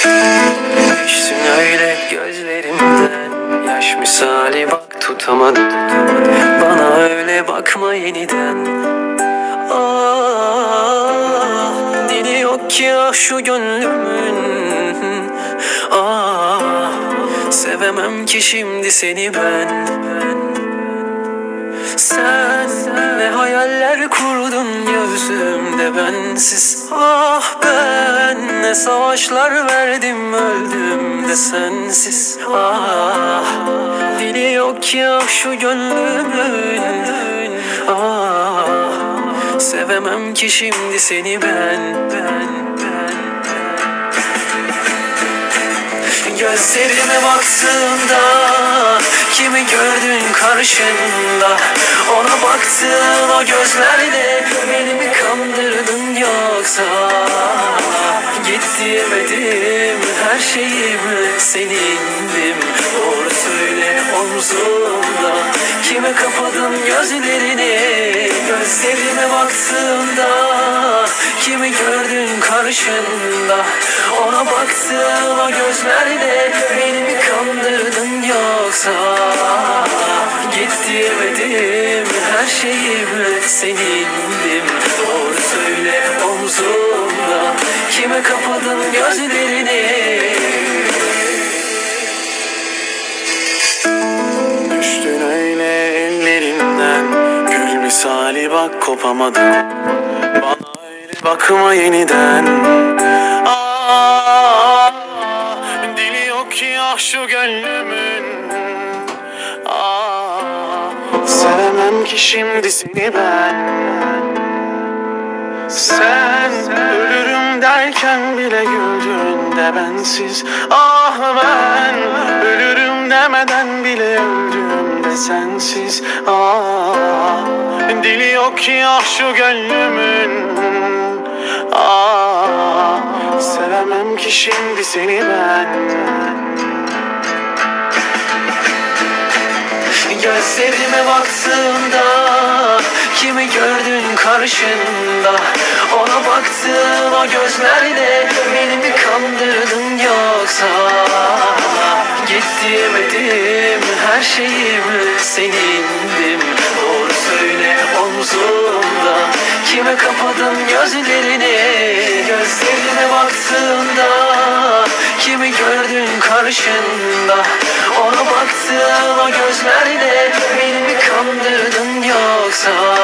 Düştün öyle gözlerimden. Yaş misali bak tutamadım Bana öyle bakma yeniden. Ah, dili yok ki ah şu gönlümün. Ah, sevemem ki şimdi seni ben. Sen ne hayaller kurdun gözümde bensiz. Ah ben savaşlar verdim öldüm de sensiz. Ah dili yok ah şu gönlümün. Ah sevemem ki şimdi seni ben ben ben. Gözlerime baktığında Kimi gördün karşında? Ona baktığın o gözlerle Beni mi kandırdın yoksa Gittim edim her şeyim senindim. Doğru söyle omzumda. Kime kapadın gözlerini? Gözlerime baktığında Kimi gördün karşında? Ona baktığın o gözlerle Beni mi kandırdın yoksa? Gittim edim her şeyim senindim. Doğru söyle omzumda. Kime kapadın gözlerini? Düştün öyle ellerimden Gül misali bak kopamadım. Bana öyle bakma yeniden. Aa, Dili yok ki ah şu gönlümün. Aa, Sevemem ki şimdi seni ben sen ölürüm derken bile güldün de bensiz. Ah ben ölürüm demeden bile öldüm de sensiz. Ah dili yok ki ah şu gönlümün. Ah sevemem ki şimdi seni ben. Gözlerime baktığında karşında. Ona baktığın o gözlerle Beni mi kandırdın yoksa? Gittim edim her şeyim senindim. Doğru söyle omzumda. Kime kapadın gözlerini? Gözlerine baktığında Kimi gördün karşında? Ona baktığın o gözlerle Beni mi kandırdın yoksa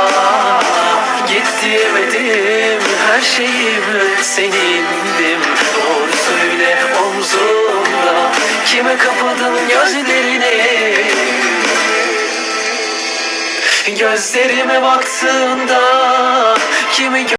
her şeyim senindim. Doğru söyle omzumda Kime kapadın gözlerini Gözlerime baktığında Kimi